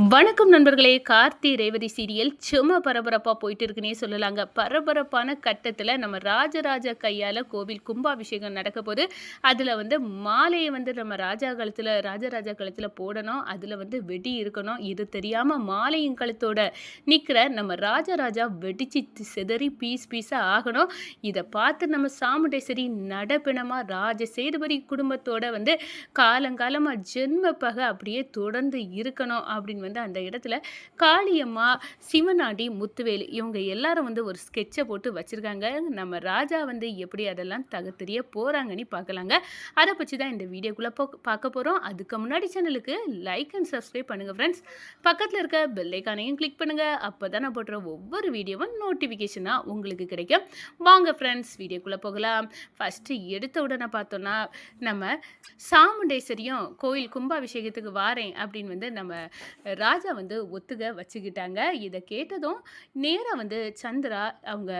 வணக்கம் நண்பர்களே. கார்த்தி ரேவதி சீரியல் சும்மா பரபரப்பாக போயிட்டு இருக்குன்னே சொல்லலாங்க. பரபரப்பான கட்டத்தில் நம்ம ராஜராஜ கையால் கோவில் கும்பாபிஷேகம் நடக்க போது அதில் வந்து மாலையை வந்து நம்ம ராஜா கழுத்தில் ராஜராஜா கழுத்தில் போடணும். அதில் வந்து வெடி இருக்கணும். இது தெரியாமல் மாலையின் கழுத்தோட நிற்கிற நம்ம ராஜராஜா வெடிச்சு சிதறி பீஸ் பீஸாக ஆகணும். இதை பார்த்து நம்ம சாமுண்டேஸ்வரி நடப்பினமாக ராஜ சேதுபதி குடும்பத்தோட வந்து காலங்காலமாக ஜென்ம பகை அப்படியே தொடர்ந்து இருக்கணும் அப்படின்னு வந்து அந்த இடத்துல காளியம்மா சிவனாடி முத்துவேலு இவங்க எல்லாரும் வந்து ஒரு ஸ்கெட்சை போட்டு வச்சுருக்காங்க. நம்ம ராஜா வந்து எப்படி அதெல்லாம் தகத்தெரிய போகிறாங்கன்னு பார்க்கலாங்க. அதை பற்றி தான் இந்த வீடியோக்குள்ளே போ பார்க்க போகிறோம் அதுக்கு முன்னாடி சேனலுக்கு லைக் அண்ட் சப்ஸ்கிரைப் பண்ணுங்கள் ஃப்ரெண்ட்ஸ் பக்கத்தில் இருக்க பெல்லைக்கானையும் கிளிக் பண்ணுங்கள் அப்போ தான் நான் போடுற ஒவ்வொரு வீடியோவும் நோட்டிஃபிகேஷனாக உங்களுக்கு கிடைக்கும். வாங்க ஃப்ரெண்ட்ஸ் வீடியோக்குள்ளே போகலாம். ஃபஸ்ட்டு எடுத்த உடனே பார்த்தோன்னா நம்ம சாமுண்டேஸ்வரியும் கோயில் கும்பாபிஷேகத்துக்கு வாரேன் அப்படின்னு வந்து நம்ம ராஜா வந்து ஒத்துக வச்சுக்கிட்டாங்க. இதை கேட்டதும் நேராக வந்து சந்திரா அவங்க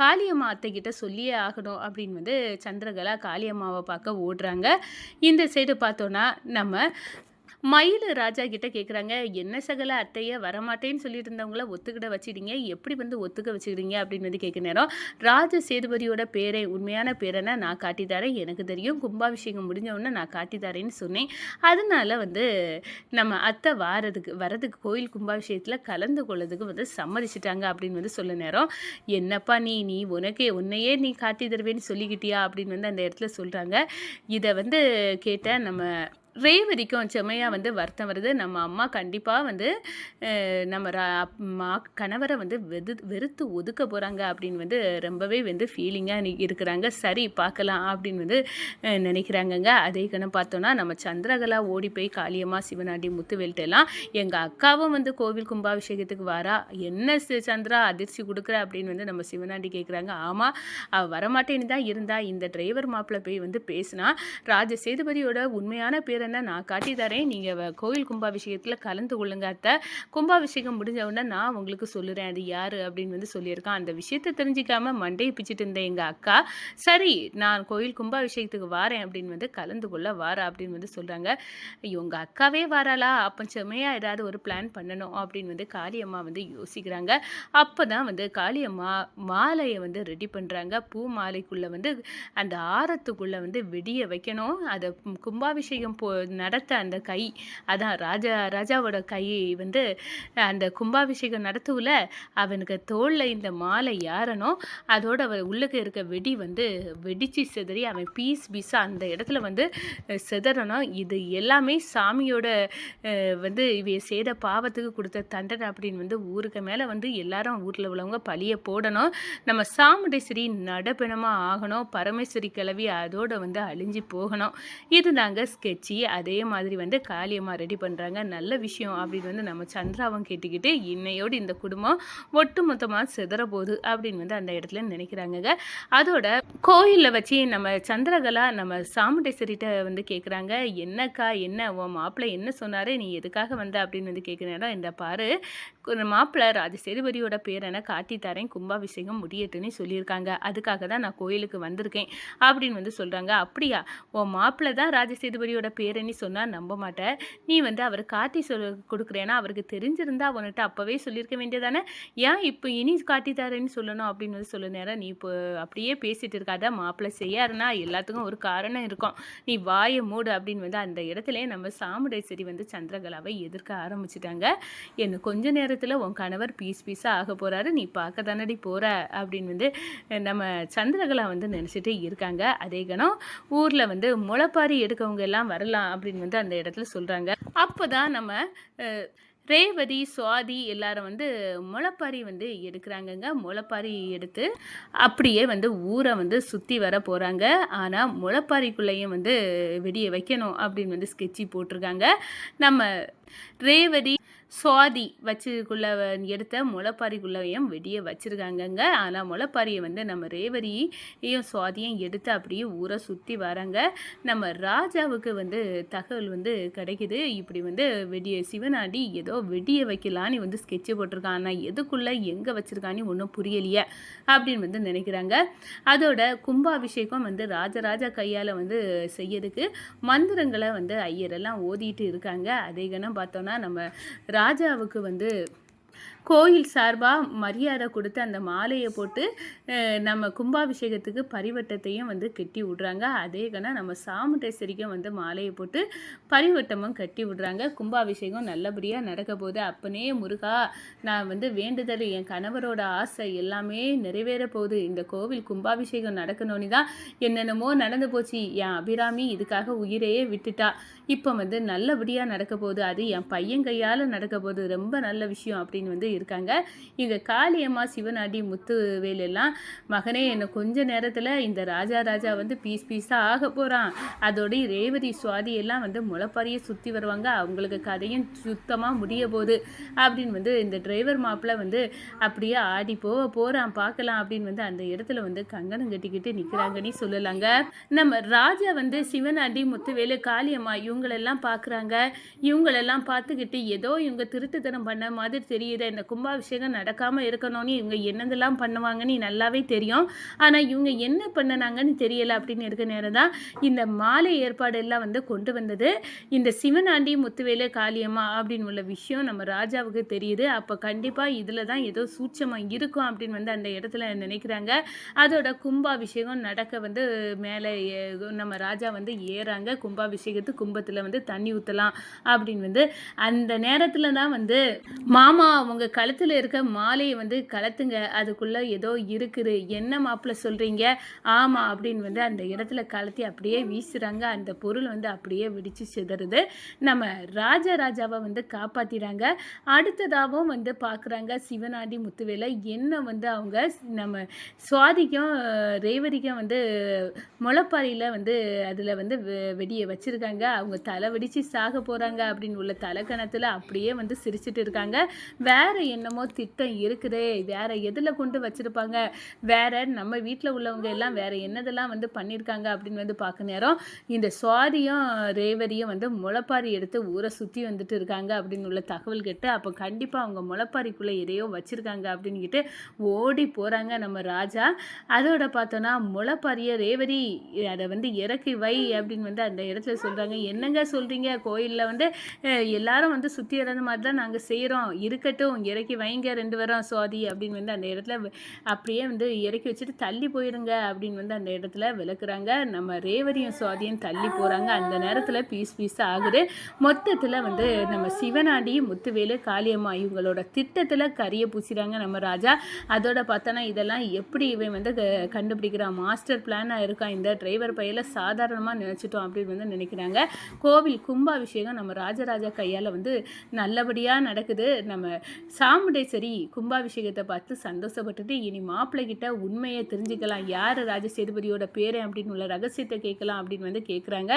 காளியம்மா அத்தைக்கிட்ட சொல்லியே ஆகணும் அப்படின்னு வந்து சந்திரகலா காளியம்மாவை பார்க்க ஓடுறாங்க. இந்த சைடு பார்த்தோன்னா நம்ம மயில் ராஜா கிட்ட கேட்குறாங்க என்ன சகல அத்தையை வரமாட்டேன்னு சொல்லிட்டு இருந்தவங்கள ஒத்துக்கிட வச்சிட்டீங்க? எப்படி வந்து ஒத்துக்க வச்சுக்கிறீங்க? அப்படின்னு வந்து கேட்க நேரம் ராஜ சேதுபதியோட பேரை உண்மையான பேரனை நான் காட்டித்தாரேன். எனக்கு தெரியும் கும்பாபிஷேகம் முடிஞ்சவுடனே நான் காட்டித்தாரேன்னு சொன்னேன். அதனால வந்து நம்ம அத்தை வாரதுக்கு வரதுக்கு கோயில் கும்பாபிஷேகத்தில் கலந்து கொள்ளதுக்கு வந்து சம்மதிச்சிட்டாங்க. அப்படின்னு வந்து சொல்ல நேரம் என்னப்பா நீ நீ உனக்கே உன்னையே நீ காட்டி தருவேன்னு சொல்லிக்கிட்டியா? அப்படின்னு வந்து அந்த இடத்துல சொல்கிறாங்க இதை வந்து கேட்ட நம்ம ரேவதிக்கும் செம்மையாக வந்து வருத்தம் வருது. நம்ம அம்மா கண்டிப்பாக வந்து நம்ம ரா மா கணவரை வந்து வெது வெறுத்து ஒதுக்க போகிறாங்க அப்படின்னு வந்து ரொம்பவே வந்து ஃபீலிங்காக இருக்கிறாங்க. சரி பார்க்கலாம் அப்படின்னு வந்து நினைக்கிறாங்கங்க. அதே கணம் பார்த்தோன்னா நம்ம சந்திரகலா ஓடி போய் காளியம்மா சிவனாண்டி முத்துவெல்ட்டெல்லாம் எங்கள் அக்காவும் வந்து கோவில் கும்பாபிஷேகத்துக்கு வரா? என்ன சி- சந்திரா அதிர்ச்சி கொடுக்குற? அப்படின்னு வந்து நம்ம சிவனாண்டி கேட்குறாங்க ஆமாம் அவள் வரமாட்டேன்னு தான் இருந்தா இந்த டிரைவர் மாப்பிள்ளை போய் வந்து பேசினா ராஜ சேதுபதியோட உண்மையான பேர் என்ன நான் காட்டி தரேன் நீங்கள் கோயில் கும்பாபிஷேகத்தில் கலந்து கொள்ளுங்க அத்தை. கும்பாபிஷேகம் முடிஞ்ச உடனே நான் உங்களுக்கு சொல்லுறேன் அது யார் அப்படின்னு வந்து சொல்லியிருக்கான். அந்த விஷயத்தை தெரிஞ்சிக்காம மண்டையை பிச்சுட்டு இருந்த எங்கள் அக்கா சரி நான் கோயில் கும்பாபிஷேகத்துக்கு வாரேன் அப்படின்னு வந்து கலந்து கொள்ள வாரா அப்படின்னு வந்து சொல்கிறாங்க உங்கள் அக்காவே வாராளா? அப்போ செம்மையாக ஏதாவது ஒரு பிளான் பண்ணணும் அப்படின்னு வந்து காளியம்மா வந்து யோசிக்கிறாங்க. அப்போ தான் வந்து காளியம்மா மாலையை வந்து ரெடி பண்ணுறாங்க பூ மாலைக்குள்ளே வந்து அந்த ஆரத்துக்குள்ளே வந்து வெடியை வைக்கணும். அதை கும்பாபிஷேகம் போ நடத்த அந்த கை அதான் ராஜா ராஜாவோட கை வந்து அந்த கும்பாபிஷேகம் நடத்துவில் அவனுக்கு தோளில் இந்த மாலை யாரனோ அதோட அவ உள்ளுக்கு இருக்க வெடி வந்து வெடிச்சு சிதறி அவன் பீஸ் பீஸாக அந்த இடத்துல வந்து அஹ், சிதறணும். இது எல்லாமே சாமியோட வந்து இவைய செய்த பாவத்துக்கு கொடுத்த தண்டனை அப்படின்னு வந்து ஊருக்கு மேலே வந்து எல்லாரும் ஊரில் உள்ளவங்க பழியை போடணும். நம்ம சாமுண்டேஸ்வரி நடப்பினமாக ஆகணும். பரமேஸ்வரி கிளவி அதோட வந்து அழிஞ்சு போகணும். இது நாங்கள் ஸ்கெட்சி அதே மாதிரி வந்து காளியம்மா ரெடி பண்ணுறாங்க நல்ல விஷயம் அப்படின்னு வந்து நம்ம சந்திராவும் கேட்டுக்கிட்டு இன்னையோடு இந்த குடும்பம் ஒட்டு மொத்தமாக சிதற போகுது அப்படின்னு வந்து அந்த இடத்துல நினைக்கிறாங்க அதோட கோயிலில் வச்சு நம்ம சந்திரகலா நம்ம சாமுண்டேஸ்வரிட்ட வந்து கேட்குறாங்க என்னக்கா என்ன உன் மாப்பிள்ளை என்ன சொன்னார்? நீ எதுக்காக வந்த? அப்படின்னு வந்து கேட்குறேன் இந்த பாரு. மாப்பிள்ளை ராஜ சேதுபதியோட பேரனை காட்டி தரேன். கும்பாபிஷேகம் முடியட்டுன்னு சொல்லியிருக்காங்க. அதுக்காக தான் நான் கோயிலுக்கு வந்திருக்கேன் அப்படின்னு வந்து சொல்கிறாங்க அப்படியா? உன் மாப்பிள்ளை தான் ராஜ சேதுபதியோட பேரன்னு சொன்னால் நம்ப மாட்டேன் நீ வந்து அவர் காட்டி சொல் கொடுக்குறேன்னா அவருக்கு தெரிஞ்சிருந்தா அவன்கிட்ட அப்போவே சொல்லியிருக்க வேண்டியதானே? ஏன் இப்போ இனி காட்டி தரேன்னு சொல்லணும்? அப்படின்னு வந்து சொல்ல நேரம் நீ இப்போ அப்படியே பேசிட்டு இருக்காத. மாப்பிள்ளை செய்யாருன்னா எல்லாத்துக்கும் ஒரு காரணம் இருக்கும். நீ வாயை மூடு அப்படின்னு வந்து அந்த இடத்துல நம்ம சாமுடேஸ்வரி வந்து சந்திரகலாவை எதிர்க்க ஆரம்பிச்சிட்டாங்க. என்ன கொஞ்ச நேரம் நேரத்தில் உன் கணவர் பீஸ் பீஸாக ஆக போகிறாரு நீ பார்க்க தானடி போகிற அப்படின்னு வந்து நம்ம சந்திரகலா வந்து நினச்சிட்டே இருக்காங்க. அதே கணம் ஊரில் வந்து முளைப்பாரி எடுக்கவங்க எல்லாம் வரலாம் அப்படின்னு வந்து அந்த இடத்துல சொல்கிறாங்க அப்போ தான் நம்ம ரேவதி சுவாதி எல்லாரும் வந்து முளைப்பாரி வந்து எடுக்கிறாங்கங்க. முளைப்பாரி எடுத்து அப்படியே வந்து ஊரை வந்து சுற்றி வர போகிறாங்க ஆனால் முளைப்பாரிக்குள்ளேயும் வந்து வெடியை வைக்கணும் அப்படின்னு வந்து ஸ்கெட்சி போட்டிருக்காங்க. நம்ம ரேவதி சுவாதி வச்சுக்குள்ள எடுத்த முளைப்பாரிக்குள்ளேயும் வெடியை வச்சுருக்காங்கங்க. ஆனால் முளைப்பாரியை வந்து நம்ம ரேவரியையும் சுவாதியும் எடுத்து அப்படியே ஊரை சுற்றி வராங்க நம்ம ராஜாவுக்கு வந்து தகவல் வந்து கிடைக்குது. இப்படி வந்து வெடியை சிவனாடி ஏதோ வெடியை வைக்கலான்னு வந்து ஸ்கெட்சு போட்டிருக்கான். ஆனால் எதுக்குள்ளே எங்கே வச்சுருக்கான்னு ஒன்றும் புரியலையே அப்படின்னு வந்து நினைக்கிறாங்க. அதோட கும்பாபிஷேகம் வந்து ராஜராஜா கையால் வந்து செய்யறதுக்கு மந்திரங்களை வந்து ஐயரெல்லாம் ஓதிட்டு இருக்காங்க. அதே கணம் பார்த்தோன்னா நம்ம ராஜாவுக்கு வந்து கோயில் சார்பாக மரியாதை கொடுத்து அந்த மாலையை போட்டு நம்ம கும்பாபிஷேகத்துக்கு பரிவட்டத்தையும் வந்து கட்டி விடுறாங்க. அதே கணம் நம்ம சாமுண்டேஸ்வரிக்கும் வந்து மாலையை போட்டு பரிவட்டமும் கட்டி விடுறாங்க. கும்பாபிஷேகம் நல்லபடியாக நடக்க போகுது. அப்பனே முருகா நான் வந்து வேண்டுதல் என் கணவரோட ஆசை எல்லாமே நிறைவேற போகுது. இந்த கோவில் கும்பாபிஷேகம் நடக்கணும்னு தான் என்னென்னமோ நடந்து போச்சு. என் அபிராமி இதுக்காக உயிரையே விட்டுட்டா. இப்போ வந்து நல்லபடியாக நடக்க போகுது. அது என் பையன் கையால் நடக்க போகுது. ரொம்ப நல்ல விஷயம் அப்படின்னு வந்து இருக்காங்க. இங்கே காளியம்மா சிவனாடி முத்துவேல் எல்லாம் மகனே என்னை கொஞ்ச நேரத்தில் இந்த ராஜா ராஜா வந்து பீஸ் பீஸாக ஆக போகிறான் அதோடைய ரேவதி சுவாதி எல்லாம் வந்து முளப்பாரியை சுற்றி வருவாங்க. அவங்களுக்கு கதையும் சுத்தமாக முடிய போகுது. அப்படின்னு வந்து இந்த டிரைவர் மாப்பிள்ள வந்து அப்படியே ஆடி போக போகிறான் பார்க்கலாம் அப்படின்னு வந்து அந்த இடத்துல வந்து கங்கணம் கட்டிக்கிட்டு நிற்கிறாங்கன்னு சொல்லலாங்க. நம்ம ராஜா வந்து சிவனாண்டி முத்துவேலு காளியம்மா இவங்களெல்லாம் பார்க்குறாங்க. இவங்களெல்லாம் பார்த்துக்கிட்டு ஏதோ இவங்க திருட்டுத்தனம் பண்ண மாதிரி தெரியுது. இந்த கும்பாபிஷேகம் நடக்காமல் இருக்கணும்னு இவங்க என்னதெல்லாம் பண்ணுவாங்கன்னு நல்லாவே தெரியும். ஆனால் இவங்க என்ன பண்ணினாங்கன்னு தெரியலை அப்படின்னு இருக்க நேரம் தான் இந்த மாலை ஏற்பாடு எல்லாம் வந்து கொண்டு வந்தது. இந்த சிவனாண்டி முத்துவேலு காளியம்மா அப்படின்னு உள்ள விஷயம் நம்ம ராஜாவுக்கு தெரியுது. அப்போ கண்டிப்பாக இதில் தான் ஏதோ சூட்சமாக இருக்கும் அப்படின்னு வந்து அந்த இடத்துல நினைக்கிறாங்க. அதோட கும்பாபிஷேகம் நடக்க வந்து மேலே நம்ம ராஜா வந்து ஏறாங்க. கும்பாபிஷேகத்து கும்பத்தில் வந்து தண்ணி ஊற்றலாம் அப்படின்னு வந்து அந்த நேரத்தில் தான் வந்து மாமா அவங்க கழுத்தில் இருக்க மாலையை வந்து கலத்துங்க. அதுக்குள்ளே ஏதோ இருக்குது. என்ன மாப்பிள்ள சொல்கிறீங்க ஆமாம் அப்படின்னு வந்து அந்த இடத்துல கலத்தி அப்படியே வீசுகிறாங்க அந்த பொருள் வந்து அப்படியே வெடிச்சு சிதறுது. நம்ம ராஜராஜாவை வந்து காப்பாற்றிறாங்க அடுத்ததாகவும் வந்து பார்க்குறாங்க சிவனாடி முத்துவேலை. என்ன வந்து அவங்க நம்ம சுவாதிக்கும் ரேவதிக்கும் வந்து முளைப்பாரியில் வந்து அதில் வந்து வெ- வெடியை வச்சுருக்காங்க. அவங்க தலை வெடித்து சாக போகிறாங்க அப்படின்னு உள்ள தலைக்கணத்தில் அப்படியே வந்து சிரிச்சிட்டு இருக்காங்க. வேறு என்னமோ திட்டம் இருக்குதே வேற எதில் கொண்டு வச்சுருப்பாங்க? வேற நம்ம வீட்டில் உள்ளவங்க எல்லாம் வேற என்னதெல்லாம் வந்து பண்ணியிருக்காங்க அப்படின்னு வந்து பார்க்க நேரம் இந்த சுவாதியும் ரேவதியும் வந்து முளைப்பாரி எடுத்து ஊரை சுற்றி வந்துட்டு இருக்காங்க அப்படின்னு உள்ள தகவல் கேட்டு அப்போ கண்டிப்பாக அவங்க முளைப்பாரிக்குள்ளே எதையோ வச்சுருக்காங்க அப்படின்னுக்கிட்டு ஓடி போகிறாங்க நம்ம ராஜா. அதோட பார்த்தோன்னா முளைப்பாரிய ரேவதி அதை வந்து இறக்கி வை அப்படின்னு வந்து அந்த இடத்துல சொல்கிறாங்க என்னங்க சொல்கிறீங்க கோயிலில் வந்து எல்லாரும் வந்து சுற்றி இறந்த மாதிரி தான் நாங்கள் செய்கிறோம் இருக்கட்டும் இறக்கி வைங்க ரெண்டு பேரும் சுவாதி அப்படின்னு வந்து அந்த இடத்துல அப்படியே வந்து இறக்கி வச்சுட்டு தள்ளி போயிடுங்க அப்படின்னு வந்து அந்த இடத்துல விளக்குறாங்க. நம்ம ரேவதியும் சுவாதியும் தள்ளி போகிறாங்க அந்த நேரத்தில் பீஸ் பீஸாக ஆகுது. மொத்தத்தில் வந்து நம்ம சிவனாடி முத்துவேலு காளியம்மா இவங்களோட திட்டத்தில் கரியை பூசிறாங்க நம்ம ராஜா. அதோட பார்த்தோன்னா இதெல்லாம் எப்படி இவன் வந்து க- கண்டுபிடிக்கிறான்? மாஸ்டர் பிளானாக இருக்கான். இந்த டிரைவர் பையில சாதாரணமாக நினச்சிட்டோம் அப்படின்னு வந்து நினைக்கிறாங்க. கோவில் கும்பாபிஷேகம் நம்ம ராஜராஜா கையால் வந்து நல்லபடியாக நடக்குது. நம்ம சாமுண்டேஸ்வரி கும்பாபிஷேகத்தை பார்த்து சந்தோஷப்பட்டுட்டு இனி மாப்பிள்ளை கிட்ட உண்மையை தெரிஞ்சுக்கலாம். யார் ராஜ சேதுபதியோட பேரு அப்படின்னு உள்ள ரகசியத்தை கேட்கலாம் அப்படின்னு வந்து கேட்குறாங்க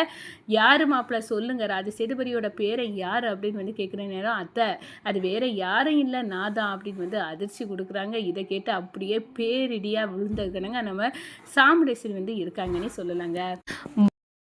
யார் மாப்பிள்ளை சொல்லுங்க. ராஜசேதுபதியோட பேரை யார் அப்படின்னு வந்து கேட்குற நேரம் அத்தை. அது வேற யாரும் இல்லை நான் தான் அப்படின்னு வந்து அதிர்ச்சி கொடுக்குறாங்க. இதை கேட்டு அப்படியே பேரிடியாக விழுந்ததுக்கணுங்க நம்ம சாமுண்டேஸ்வரி வந்து இருக்காங்கன்னே சொல்லலாங்க.